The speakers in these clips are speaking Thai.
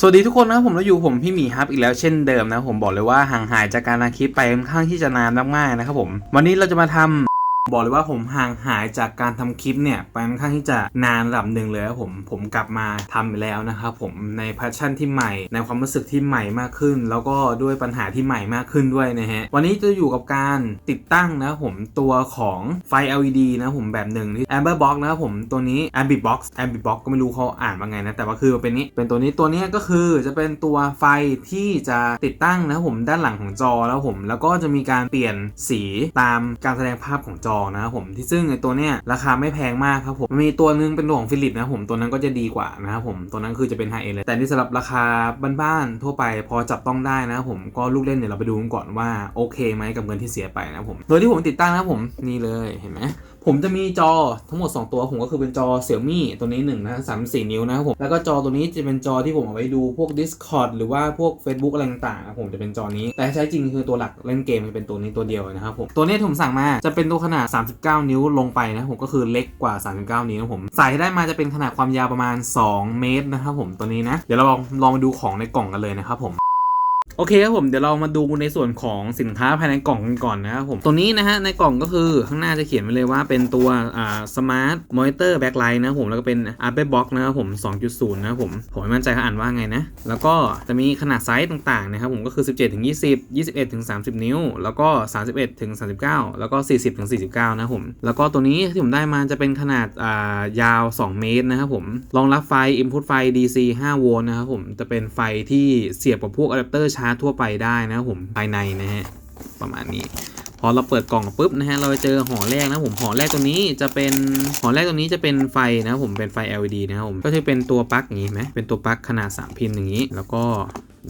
สวัสดีทุกคนนะครับผมแล้วอยู่ผมพี่หมีฮับอีกแล้วเช่นเดิมนะผมบอกเลยว่าห่างหายจากการทำคลิปไปค่อนข้างที่จะนานมากๆนะครับผมวันนี้เราจะมาทำ บอกเลยว่าผมห่างหายจากการทำคลิปเนี่ยไปค่อนข้างที่จะนานระดับหนึ่งเลยครับผมผมกลับมาทำแล้วนะครับผมในแพชชั่นที่ใหม่ ในความรู้สึกที่ใหม่มากขึ้น แล้วก็ด้วยปัญหาที่ใหม่มากขึ้นด้วยนะฮะวันนี้จะอยู่กับการติดตั้งนะผมตัวของไฟ LED นะผมแบบหนึ่งที่ Amber Box นะครับผมตัวนี้ Ambit Box Ambit Box ก็ไม่รู้เขาอ่านว่าไงนะแต่ว่าคือเป็นนี้เป็นตัวนี้ตัวนี้ก็คือจะเป็นตัวไฟที่จะติดตั้งนะผมด้านหลังของจอแล้วผม แล้วก็จะมีการเปลี่ยนสีตามการแสดงภาพของจอนะครับผมที่ซึ่งไอตัวเนี้ยราคาไม่แพงมากครับผมมันมีตัวนึงเป็นตัวของฟิลิปนะผมตัวนั้นก็จะดีกว่านะครับผมตัวนั้นคือจะเป็นไฮเอเลยแต่นี่สำหรับราคาบ้านๆทั่วไปพอจับต้องได้นะครับผมก็ลูกเล่นเดี๋ยวเราไปดูกันก่อนว่าโอเคไหมกับเงินที่เสียไปนะผมโดยที่ผมติดตั้งนะผมนี่เลยเห็นไหม ผมจะมีจอทั้งหมด 2 ตัวผมก็คือเป็นจอ Xiaomi ตัวนี้1นะ34 นิ้วนะครับผม แล้วก็จอตัวนี้จะเป็นจอที่ผมเอาไว้ดูพวก Discord หรือว่าพวก Facebook อะไรต่างๆผมจะเป็นจอนี้ แต่ใช้จริงคือตัวหลักเล่นเกมจะเป็นตัวนี้ตัวเดียวนะครับผม ตัวนี้ผมสั่งมาจะเป็นตัวขนาด 39 นิ้วลงไปนะผมก็คือเล็กกว่า 39 นิ้วนะผมใส่ให้ได้มาจะเป็นขนาดความยาวประมาณ 2 เมตรนะครับผมตัวนี้นะเดี๋ยวเราลองลองมาดูของในกล่องกันเลยนะครับผม โอเคครับผมเดี๋ยวเรามาดูในส่วนของสินค้าภายในกล่องกันก่อนนะครับผมตัวนี้นะฮะในกล่องก็คือข้างหน้าจะเขียนไว้เลยว่าเป็นตัวอ่าสมาร์ทมอนิเตอร์แบ็คไลท์นะผมแล้วก็เป็น a r b e Box นะครับผม 2.0 นะครับผมผมไม่มั่นใจเขาอ่านว่าไงนะ แล้วก็จะมีขนาดไซส์ต่างๆนะครับผมก็คือ 17ถึง20 21ถึง30 นิ้ว แล้วก็ 31ถึง39 แล้วก็ 40ถึง49 นะครับผม แล้วก็ตัวนี้ที่ผมได้มาจะเป็นขนาดอ่ายาว 2 เมตรนะครับผมรองรับไฟ input ไฟ DC 5 โวลต์นะครับผมจะเป็นไฟที่เสียบกับพวกอะแดปเตอร์ชาทั่วไปได้นะผมภายในนะฮะประมาณนี้ พอเราเปิดกล่องปุ๊บนะฮะเราจะเจอห่อแรกนะผมห่อแรกตัวนี้จะเป็นห่อแรกตัวนี้จะเป็นไฟนะผมเป็นไฟ LED นะครับผมก็จะเป็นตัวปลั๊กอย่างนี้ไหมเป็นตัวปลั๊กขนาด 3 พินอย่างนี้ แล้วก็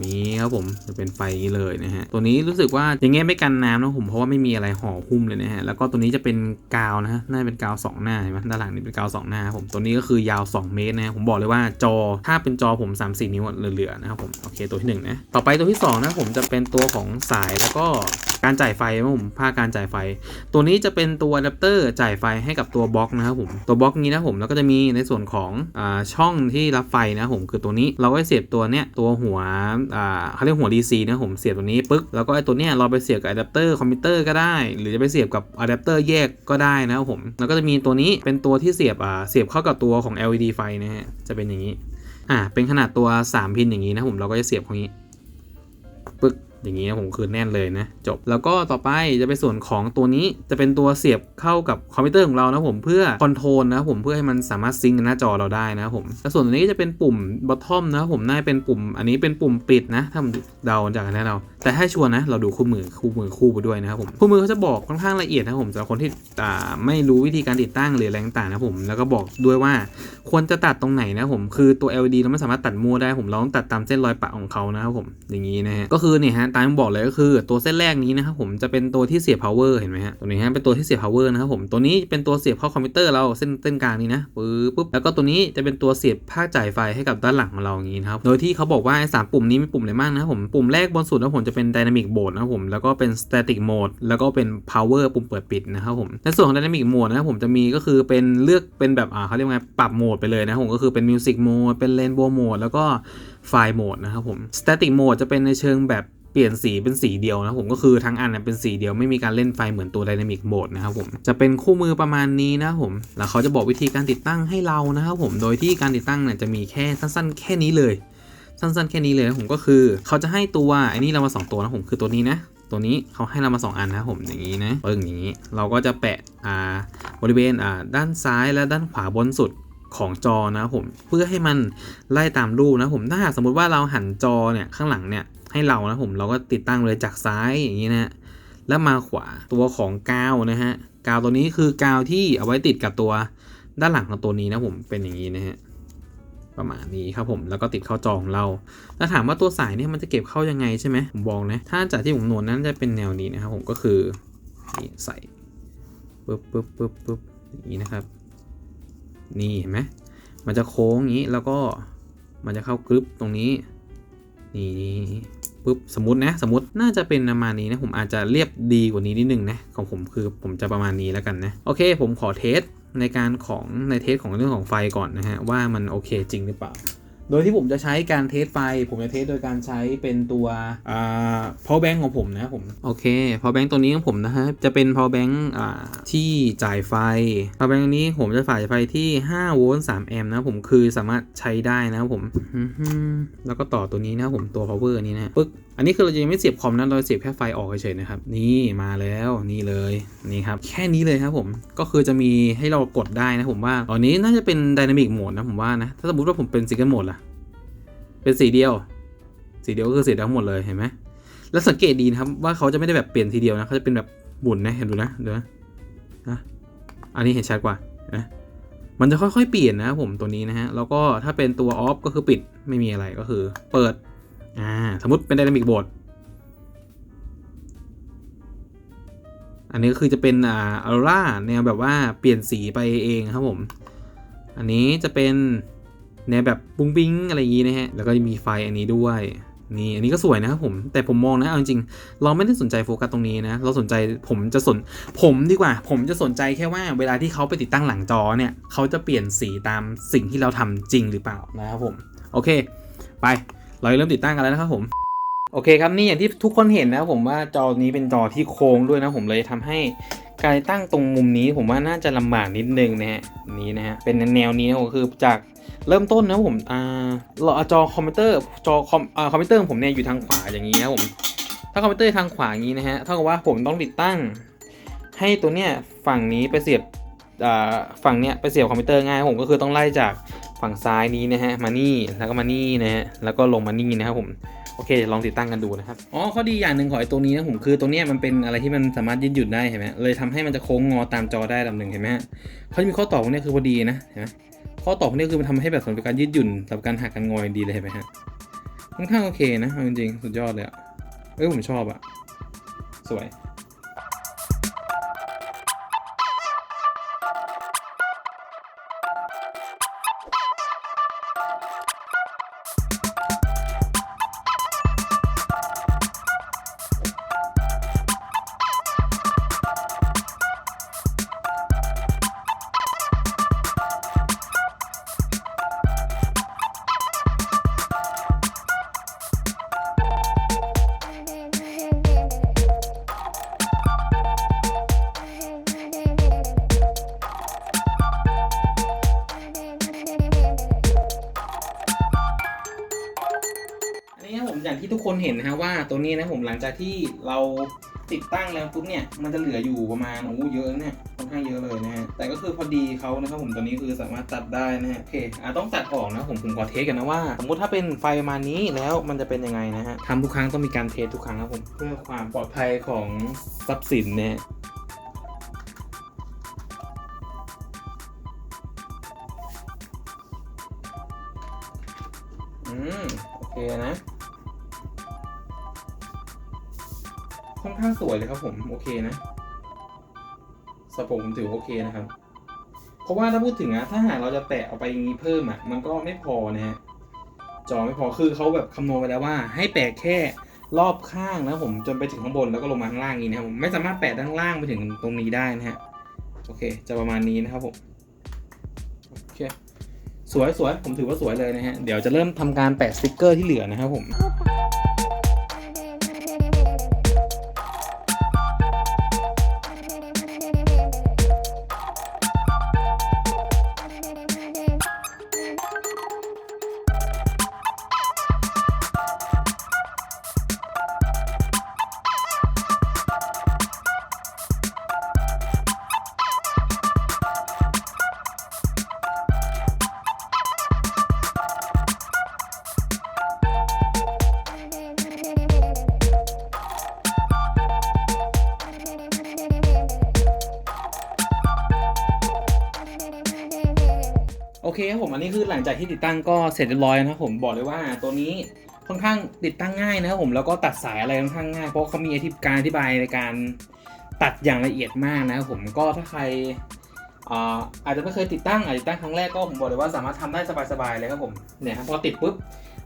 นี้ครับผมจะเป็นไฟนี้เลยนะฮะตัวนี้รู้สึกว่าอย่างเงี้ยไม่กันน้ำนะผมเพราะว่าไม่มีอะไรห่อหุ้มเลยนะฮะแล้วก็ตัวนี้จะเป็นกาวนะฮะน่าจะเป็นกาวสองหน้าเห็นไหมด้านหลังนี่เป็นกาวสองหน้าครับผมตัวนี้ก็คือยาว 2 เมตรนะฮะผมบอกเลยว่าจอถ้าเป็นจอผม 3 4 นิ้วเหลือๆนะครับผมโอเคตัวที่หนึ่งนะต่อไปตัวที่สองนะผมจะเป็นตัวของสายแล้วก็การจ่ายไฟนะผมภาคการจ่ายไฟ ตัวนี้จะเป็นตัวอะแดปเตอร์จ่ายไฟให้กับตัวบล็อกนะครับผมตัวบล็อกนี้นะผมแล้วก็จะมีในส่วนของอช่องที่รับไฟนะผมคือตัวนี้เราก็เสียบตัวเนี้ยตัวหัวเขาเรียกหัว DC นะผมเสียบตัวนี้ปึ๊กแล้วก็ไอ้ตัวเนี้ยเราไปเสียบกับอะแดปเตอร์คอมพิวเตอร์ก็ได้ หรือจะไปเสียบกับอะแดปเตอร์แยกก็ได้นะครับผมแล้วก็จะมีตัวนี้เป็นตัวที่เสียบอ่าเสียบเข้ากับตัวของ LED ไฟนะฮะจะเป็นอย่างนี้อ่าเป็นขนาดตัว 3 พินอย่างนี้นะผมเราก็จะเสียบตรงนี้ปึ๊ก อย่างนี้นะผมคือแน่นเลยนะจบแล้วก็ต่อไปจะเป็นส่วนของตัวนี้จะเป็นตัวเสียบเข้ากับคอมพิวเตอร์ของเรานะผมเพื่อคอนโทรลนะผมเพื่อให้มันสามารถซิงก์กับหน้าจอเราได้นะผมแล้วส่วนตัวนี้จะเป็นปุ่มบอททอมนะผมน่าจะเป็นปุ่ม อันนี้เป็นปุ่มปิดนะ ถ้าผมเดาจากนั้นเรา แต่ให้ชัวร์นะ เราดูคู่มือคู่มือคู่ไปด้วยนะครับผมคู่มือเขาจะบอกค่อนข้างละเอียดนะผมสำหรับคนที่ไม่รู้วิธีการติดตั้งหรืออะไรต่างๆนะผมแล้วก็บอกด้วยว่าควรจะตัดตรงไหนนะผมคือตัว LED เราไม่สามารถตัดมั่วได้ผมเราต้องตัดตามเส้นรอยปะของเขานะครับผมอย่างนี้นะฮะก็คือเนี่ยฮะตามที่บอกเลยก็คือตัวเส้นแรกนี้นะครับผมจะเป็นตัวที่เสียบ power เห็นไหมฮะตัวนี้ฮะเป็นตัวที่เสียบ power นะครับผมตัวนี้เป็นตัวเสียบเข้าคอมพิวเตอร์เราเส้นเส้นกลางนี้นะปึ๊บปุ๊บแล้วก็ตัวนี้จะเป็นตัวเสียบภาคจ่ายไฟให้กับด้านหลังของเราอย่างนี้นะครับโดยที่เขาบอกว่าไอ้สามปุ่มนี้มีปุ่มอะไรบ้างนะครับผมปุ่มแรกบนสุดนะผมจะเป็น dynamic mode นะครับผมแล้วก็เป็น static mode แล้วก็เป็น power ปุ่มเปิดปิดนะครับผมในส่วนของ dynamic mode นะครับผมจะมีก็คือเป็นเลือกเป็นแบบอ่าเขาเรียกว่าไงปรับโหมดไปเลยนะผมก็คือเป็น music mode เป็น rainbow mode แล้วก็ file mode นะครับผม static mode จะเป็นในเชิงแบบ ปลี่ยนสีเป็นสีเดียวนะผมก็คือทั้งอันเป็นสีเดียวไม่มีการเล่นไฟเหมือนตัว Dynamic Mode นะครับผมจะเป็นคู่มือประมาณนี้นะผมแล้วเขาจะบอกวิธีการติดตั้งให้เรานะครับผมโดยที่การติดตั้งเนี่ยจะมีแค่สั้นๆ แค่นี้เลย สั้นๆ แค่นี้เลยนะผมก็คือ เขาจะให้ตัวไอ้นี่เรามาสองตัวนะผมคือตัวนี้นะตัวนี้เขาให้เรามา 2 อันนะผมอย่างนี้นะปึ้งอย่างนี้ เราก็จะแปะอ่าบริเวณอ่าด้านซ้ายและด้านขวาบนสุด ของจอนะผมเพื่อให้มันไล่ตามรูปนะผมถ้าหากสมมุติว่าเราหันจอเนี่ยข้างหลังเนี่ยให้เรานะผมเราก็ติดตั้งเลยจากซ้ายอย่างนี้นะฮะแล้วมาขวาตัวของกาวนะฮะกาวตัวนี้คือกาวที่เอาไว้ติดกับตัวด้านหลังของตัวนี้นะผมเป็นอย่างนี้นะฮะประมาณนี้ครับผมแล้วก็ติดเข้าจอของเรา แล้วถามว่าตัวสายเนี่ยมันจะเก็บเข้ายังไงใช่ไหมผมบอกนะถ้าจากที่ผมโน้นนั้นจะเป็นแนวนี้นะครับผมก็คือใส่ปึ๊บปึ๊บปึ๊บปึ๊บอย่างนี้นะครับ นี่เห็นไหมมันจะโค้งอย่างนี้แล้วก็มันจะเข้ากรึบตรงนี้ นี่ปุ๊บสมมตินะสมมติน่าจะเป็นประมาณนี้นะผมอาจจะเรียบดีกว่านี้นิดนึงนะของผมคือผมจะประมาณนี้แล้วกันนะโอเค ผมขอเทสในการของในเทสของเรื่องของไฟก่อนนะฮะว่ามันโอเคจริงหรือเปล่า โดยที่ผมจะใช้การเทสไฟ ผมจะเทสโดยการใช้เป็นตัวอ่า power bank ของผมนะครับผม โอเค power bank ตัวนี้ของผมนะฮะ จะเป็น power bank อ่า ที่จ่ายไฟ power bank นี้ผมจะจ่ายไฟที่5โวลต์3แอมป์นะครับผมคือสามารถใช้ได้นะครับผมอื้อหือแล้วก็ต่อตัวนี้นะครับผมตัว power อันนี้นะฮะปึ๊กอันนี้คือเราจะยังไม่เสียบคอมนะเราเสียบแค่ไฟออกเฉยๆนะครับ นี่มาแล้วนี่เลยนี่ครับ แค่นี้เลยครับผมก็คือจะมีให้เรากดได้นะผมว่าตอนนี้น่าจะเป็นไดนามิกโหมดนะผมว่านะถ้าสมมติว่าผมเป็นซิงเกิลโหมดล่ะ เป็นสีเดียว สีเดียวก็คือสีเดียวทั้งหมดเลยเห็นไหมแล้วสังเกตดีนะครับว่าเขาจะไม่ได้แบบเปลี่ยนทีเดียวนะเขาจะเป็นแบบหมุนนะเห็นดูนะเดี๋ยวนะอันนี้เห็นชัดกว่านะมันจะค่อยๆเปลี่ยนนะผมตัวนี้นะฮะแล้วก็ถ้าเป็นตัวออฟก็คือปิดไม่มีอะไรก็คือ เปิดอ่าสมมติเป็นไดนามิกโหมดอันนี้ก็คือจะเป็นอ่าออร่าแนวแบบว่าเปลี่ยนสีไปเองครับผม อันนี้จะเป็น แนวแบบบุ้งบิ้งอะไรอย่างนี้นะฮะ แล้วก็จะมีไฟอันนี้ด้วย นี่อันนี้ก็สวยนะครับผม แต่ผมมองนะเอาจริงๆเราไม่ได้สนใจโฟกัสตรงนี้นะ เราสนใจผมจะสน ผมดีกว่า ผมจะสนใจแค่ว่า เวลาที่เขาไปติดตั้งหลังจอเนี่ย เขาจะเปลี่ยนสีตามสิ่งที่เราทำจริงหรือเปล่านะครับผม โอเค ไป เราเริ่มติดตั้งกันแล้วนะครับผม โอเคครับนี่อย่างที่ทุกคนเห็นนะผมว่าจอนี้เป็นจอที่โค้งด้วยนะผมเลยทำให้การตั้งตรงมุมนี้ผมว่าน่าจะลำบากนิดนึงนะฮะนี้นะฮะเป็นแนวนี้นะคือจากเริ่มต้นนะผมอ่าเราจอคอมพิวเตอร์จอคอมอ่าคอมพิวเตอร์ผมเนี่ยอยู่ทางขวาอย่างนี้นะผมถ้าคอมพิวเตอร์ทางขวาอย่างนี้นะฮะเท่ากับว่าผมต้องติดตั้ง ให้ตัวเนี้ยฝั่งนี้ไปเสียบอ่าฝั่งเนี้ยไปเสียบคอมพิวเตอร์ง่ายผมก็คือต้องไล่จากฝั่งซ้ายนี้นะฮะมานี่แล้วก็มานี่นะฮะแล้วก็ลงมานี่นะครับผม โอเคลองติดตั้งกันดูนะครับ อ๋อข้อดีอย่างหนึ่งของไอ้ตัวนี้นะผมคือตัวนี้มันเป็นอะไรที่มันสามารถยืดหยุ่นได้เห็นไหมเลยทำให้มันจะโค้งงอตามจอได้ลำหนึ่งเห็นไหมฮะเขาจะมีข้อต่อพวกเนี้ยคือพอดีนะเห็นไหมข้อต่อพวกเนี้ยคือมันทำให้แบบสำหรับการยืดหยุ่นสำหรับการหักกันงอดีเลยเห็นไหมฮะค่อนข้างโอเคนะจริงๆสุดยอดเลยอะเอ้ยผมชอบอะสวย เห็นนะฮะว่าตัวนี้นะผมหลังจากที่เราติดตั้งแล้วปุ๊บเนี่ยมันจะเหลืออยู่ประมาณโอ้เยอะเนี่ยค่อนข้างเยอะเลยนะฮะแต่ก็คือพอดีเขานะครับผมตัวนี้คือสามารถตัดได้นะฮะโอเคอะต้องตัดออกนะผมผมขอเทสกันนะว่าสมมติถ้าเป็นไฟประมาณนี้แล้วมันจะเป็นยังไงนะฮะทำทุกครั้งต้องมีการเทสทุกครั้งครับผมเพื่อความปลอดภัยของทรัพย์สินเนี่ยอืมโอเคนะ ค่อนข้างสวยเลยครับผมโอเคนะสำหรับผมถือโอเคนะครับ เพราะว่าถ้าพูดถึงอะถ้าหากเราจะแตะเอาไปอย่างนี้เพิ่มอะมันก็ไม่พอนะฮะจอไม่พอคือเขาแบบคำนวณไปแล้วว่า ให้แปะแค่รอบข้างนะผมจนไปถึงข้างบนแล้วก็ลงมาข้างล่างนี้นะครับผมไม่สามารถแปะด้านล่างไปถึงตรงนี้ได้นะฮะโอเค จะประมาณนี้นะครับผมโอเคสวยสวยผมถือว่าสวยเลยนะฮะเดี๋ยวจะเริ่มทำการแปะสติกเกอร์ที่เหลือนะครับผม หลังจากที่ติดตั้งก็เสร็จเรียบร้อยนะครับผมบอกเลยว่าตัวนี้ค่อนข้างติดตั้งง่ายนะครับผมแล้วก็ตัดสายอะไรค่อนข้างง่าย เพราะเขามีอธิการอธิบายในการตัดอย่างละเอียดมากนะครับผมก็ถ้าใครอาอาจจะไม่เคยติดตั้งอาจจะติดตั้งครั้งแรกก็ผมบอกเลยว่าสามารถทำได้สบายๆเลยครับผมเนี่ยครับพอติดปุ๊บ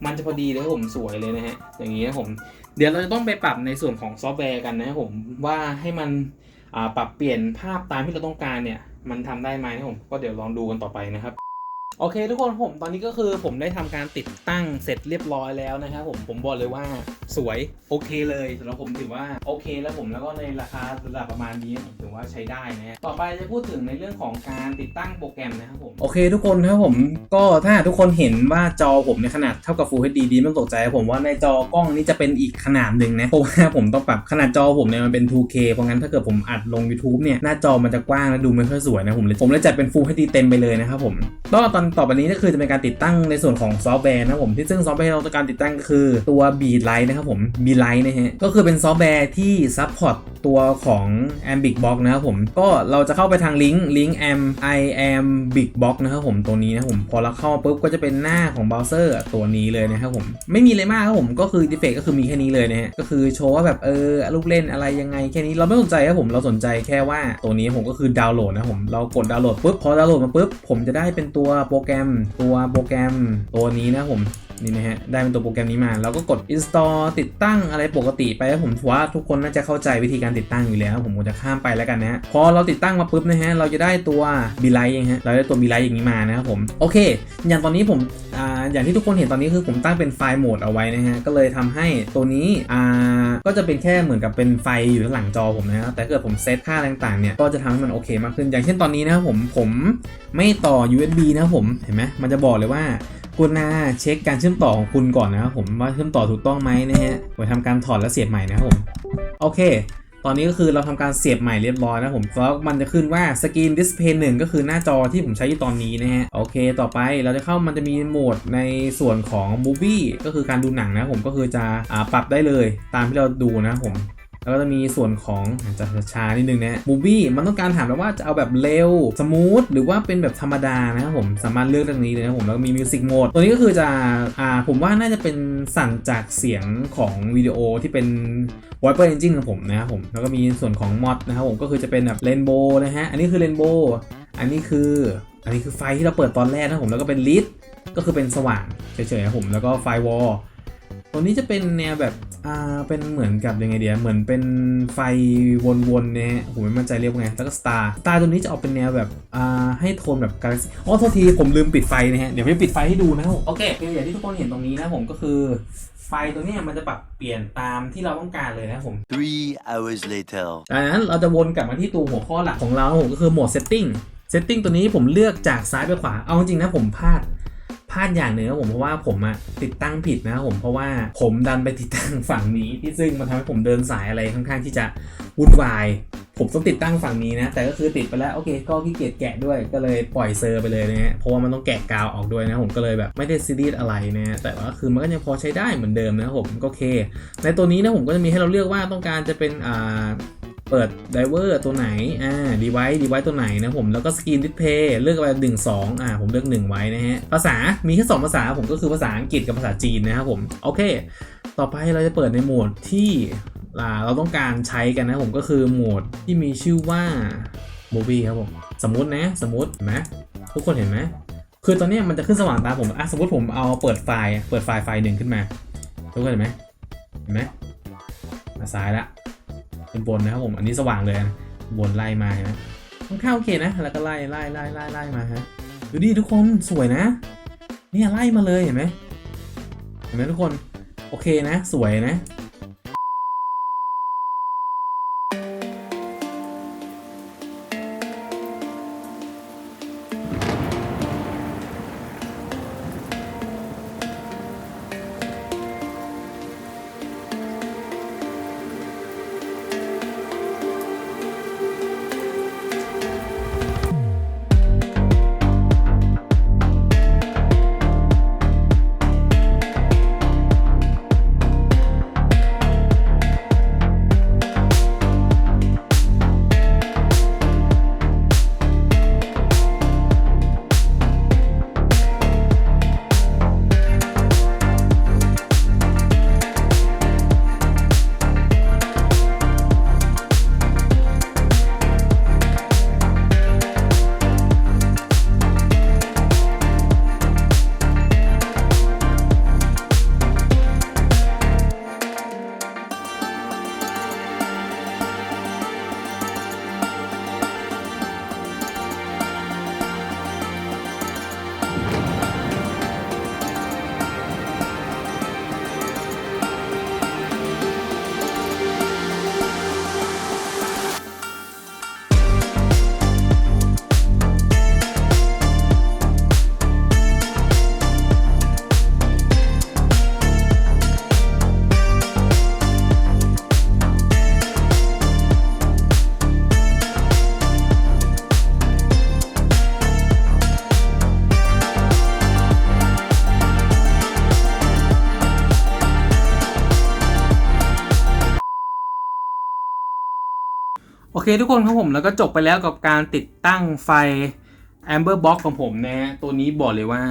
มันจะพอดีเลยครับผมสวยเลยนะฮะอย่างนี้นะผม เดี๋ยวเราจะต้องไปปรับในส่วนของซอฟต์แวร์กันนะครับผมว่าให้มันปรับเปลี่ยนภาพตามที่เราต้องการเนี่ยมันทำได้ไหมนะครับผมก็เดี๋ยวลองดูกันต่อไปนะครับ โอเค ทุกคนผมตอนนี้ก็คือผมได้ทำการติดตั้งเสร็จเรียบร้อยแล้วนะครับผมผมบอกเลยว่าสวยโอเคเลยสำหรับผมถือว่าโอเคแล้วผมแล้วก็ในราคาระดับประมาณนี้ผมถือว่าใช้ได้นะฮะต่อไปจะพูดถึงในเรื่องของการติดตั้งโปรแกรมนะครับผมโอเค ทุกคนครับผมก็ถ้าทุกคนเห็นว่าจอผมในขนาดเท่ากับ Full HD ดีไม่ต้องตกใจ ผมว่าในจอกล้องนี้จะเป็นอีกขนาดหนึ่งนะเพราะว่าผมต้องปรับขนาดจอผมเนี่ยมันเป็น 2K เพราะงั้นถ้าเกิดผมอัดลง YouTube เนี่ยหน้าจอมันจะกว้างและดูไม่ค่อยสวยนะผมเลยผมเลยจัดเป็น Full HD เต็มไปเลยนะครับผมก็ตอนต่อไปนี้ก็คือจะเป็นการติดตั้งในส่วนของซอฟต์แวร์นะผมที่ซึ่งซอฟต์แวร์ที่เราต้องการติดตั้งก็คือตัว Beat Light นะครับผม Beat Light นะฮะก็คือเป็นซอฟต์แวร์ที่ซัพพอร์ตตัวของ a m b i c Box นะครับผมก็เราจะเข้าไปทางลิงก์ลิงก์ am i am big box นะครับผมตัวนี้นะผมพอเราเข้าปุ๊บก็จะเป็นหน้าของเบราว์เซอร์ตัวนี้เลยนะครับผมไม่มีอะไรมากครับผมก็คือดีเฟกก็คือมีแค่นี้เลยนะฮะก็คือโชว์ว่าแบบเออลูกเล่นอะไรยังไงแค่นี้เราไม่สนใจครับผมเราสนใจแค่ว่าตัวนี้ผมก็คือดาวน์โหลดนะผมเรากดดาวน์โหลดปุ๊บพอดาวน์โหลดมาปุ๊บผมจะได้เป็นตัวโปรแกรม ตัวโปรแกรมตัวนี้นะผม นี่นะฮะ ได้เป็นตัวโปรแกรมนี้มาเราก็กด install ติดตั้งอะไรปกติไปแล้วผมว่าทุกคนน่าจะเข้าใจวิธีการติดตั้งอยู่แล้ว ผมคงจะข้ามไปแล้วกันนะฮะ พอเราติดตั้งมาปุ๊บนะฮะ เราจะได้ตัว b ีไลท์เองฮะ เราได้ตัว b ีไลท์อย่างนี้มานะครับผม โอเค อย่างตอนนี้ผมอ่าอย่างที่ทุกคนเห็นตอนนี้คือผมตั้งเป็นไฟล์โหมดเอาไว้นะฮะ ก็เลยทำให้ตัวนี้อ่าก็จะเป็นแค่เหมือนกับเป็นไฟอยู่ข้างหลังจอผมนะฮะแต่ถ้าเกิดผมเซตค่าต่างๆเนี่ยก็จะทำให้มันโอเคมากขึ้น อย่างเช่นตอนนี้นะครับผมผมไม่ต่อ USB นะครับผมเห็นไหมมันจะบอกเลยว่า คุณนาเช็คการเชื่อมต่อของคุณก่อนนะครับผมว่าเชื่อมต่อถูกต้องไหมนะฮะไว้ทำการถอดและเสียบใหม่นะครับผมโอเค ตอนนี้ก็คือเราทำการเสียบใหม่เรียบร้อยนะผมแล้วมันจะขึ้นว่าสกรีนดิสเพย์หนึ่งก็คือหน้าจอที่ผมใช้อยู่ตอนนี้นะฮะโอเค ต่อไปเราจะเข้ามันจะมีโหมดในส่วนของ Movie ก็คือการดูหนังนะผมก็คือจะอปรับได้เลยตามที่เราดูนะผม แล้วก็จะมีส่วนของอาจจะช้านิดนึงนะมูฟี่มันต้องการถามแล้วว่าจะเอาแบบเร็วสมูทหรือว่าเป็นแบบธรรมดานะครับผมสามารถเลือกตรงนี้เลยนะผมแล้วก็มีมิวสิกโหมดตัวนี้ก็คือจะอ่าผมว่าน่าจะเป็นสั่นจากเสียงของวิดีโอที่เป็น Viper Engine ของผมนะครับผมแล้วก็มีส่วนของมอดนะครับผมก็คือจะเป็นแบบเรนโบว์นะฮะอันนี้คือเรนโบว์อันนี้คืออันนี้คือไฟที่เราเปิดตอนแรกนะผมแล้วก็เป็นลิดก็คือเป็นสว่างเฉยๆนะครับผมแล้วก็ไฟวอล ตัวนี้จะเป็นแนวแบบอ่าเป็นเหมือนกับยังไงเดียเหมือนเป็นไฟวนๆเนี่ยผมไม่มั่นใจเรียกว่าไงแล้วก็สตาร์สตาร์ตัวนี้จะออกเป็นแนวแบบอ่าให้โทนแบบกาแล็กซี่อ๋อโทษทีผมลืมปิดไฟนะฮะเดี๋ยวผมจะปิดไฟให้ดูนะครับผมโอเคคืออย่างที่ทุกคนเห็นตรงนี้นะผมก็คือไฟตัวเนี้ยมันจะปรับเปลี่ยนตามที่เราต้องการเลยนะครับผม Three hours later. ดังนั้นเราจะวนกลับมาที่ตัวหัวข้อหลักของเราผมก็คือโหมด setting setting ตัวนี้ผมเลือกจากซ้ายไปขวาเอาจริงๆนะผมพลาด พลาดอย่างหนึ่งนะผมเพราะว่าผมอะติดตั้งผิดนะครับผมเพราะว่าผมดันไปติดตั้งฝั่งนี้ที่ซึ่งมันทำให้ผมเดินสายอะไรค่อนข้างที่จะวุ่นวาย ผมต้องติดตั้งฝั่งนี้นะ แต่ก็คือติดไปแล้วโอเคก็ขี้เกียจแกะด้วยก็เลยปล่อยเซอร์ไปเลยนะฮะเพราะว่ามันต้องแกะกาวออกด้วยนะผมก็เลยแบบไม่ได้ซีรียสอะไรนะฮะแต่ว่าคือมันก็ยังพอใช้ได้เหมือนเดิมนะครับผมก็โอเค ในตัวนี้นะผมก็จะมีให้เราเลือกว่าต้องการจะเป็นอ่า เปิดไดเวอร์ตัวไหน อ่าดีไว c ์ดีไว c ์ตัวไหนนะผม แล้วก็สกรีนดิสเพย์เลือกไปหนึ่งสองอ่า ผมเลือกหนึ่งไว้นะฮะ ภาษา มีแค่สองภาษา ผมก็คือภาษาอังกฤษกับภาษาจีนนะครับผม โอเค ต่อไปเราจะเปิดในโหมดที่เราต้องการใช้กันนะผม ก็คือโหมดที่มีชื่อว่า Movie ครับผม สมมตินะ สมมติเห็นไหมทุกคนเห็นไหมคือตอนนี้มันจะขึ้นสว่างตาผม อะ สมมติผมเอาเปิดไฟล์ เปิดไฟล์ไฟล์หนึ่งขึ้นมา ทุกคนเห็นไหมเห็นไหมซ้ายละ เป็นบนนะครับผมอันนี้สว่างเลยนะบนไล่มาฮนะค่อนข้างโอเคนะ แล้วก็ไล่ไล่ไล่ไล่ไล่มาฮะดูดิทุกคนสวยนะเนี่ยไล่มาเลยเห็นไหมเห็นไหมทุกคนโอเคนะ สวยนะ ทุกคนครับผมแล้วก็จบไปแล้วกับการติดตั้งไฟ Amber Box ของผมนะฮะตัวนี้บอกเลยว่า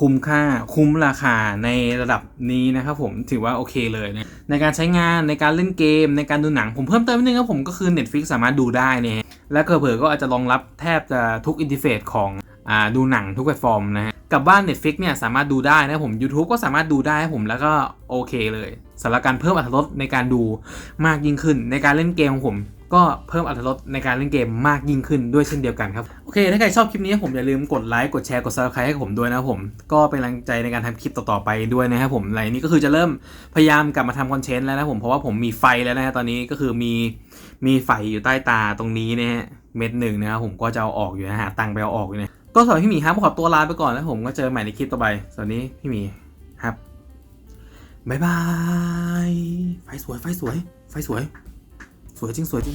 คุ้มค่าคุ้มราคาในระดับนี้นะครับผมถือว่าโอเคเลยนะในการใช้งานในการเล่นเกม ในการดูหนังผมเพิ่มเติมนิดนึงครับผมก็คือ Netflix สามารถดูได้นะฮะและเผลอๆก็อาจจะรองรับแทบจะทุกอินเทอร์เฟซของอ่าดูหนังทุกแพลตฟอร์มนะฮะกับบ้าน Netflix เนี่ยสามารถดูได้นะผม YouTube ก็สามารถดูได้ผมแล้วก็โอเคเลยสำหรับการเพิ่มอรรถรสในการดูมากยิ่งขึ้นในการเล่นเกมของผม ก็เพิ่มอรรถรสในการเล่นเกมมากยิ่งขึ้นด้วยเช่นเดียวกันครับ โอเค ถ้าใครชอบคลิปนี้ผมอย่าลืมกดไลค์กดแชร์กด subscribe ให้ผมด้วยนะครับผม ก็เป็นกำลังใจในการทำคลิปต่อๆไปด้วยนะครับผมอะไรนี้ก็คือจะเริ่มพยายามกลับมาทำคอนเทนต์แล้วนะผมเพราะว่าผมมีไฟแล้วนะฮะตอนนี้ก็คือมีมีไฟอยู่ใต้ตาตรงนี้นะฮะเม็ดหนึ่งนะครับผมก็จะเอาออกอยู่นะหาตังค์ไปเอาออกอยู่นะก็สำหรับพี่หมีครับขอตัวลาไปก่อนนะผมก็เจอใหม่ในคลิปต่อไปสวัสดีพี่หมีครับบ๊ายบายไฟสวยไฟสวยไฟสวย 锁金锁金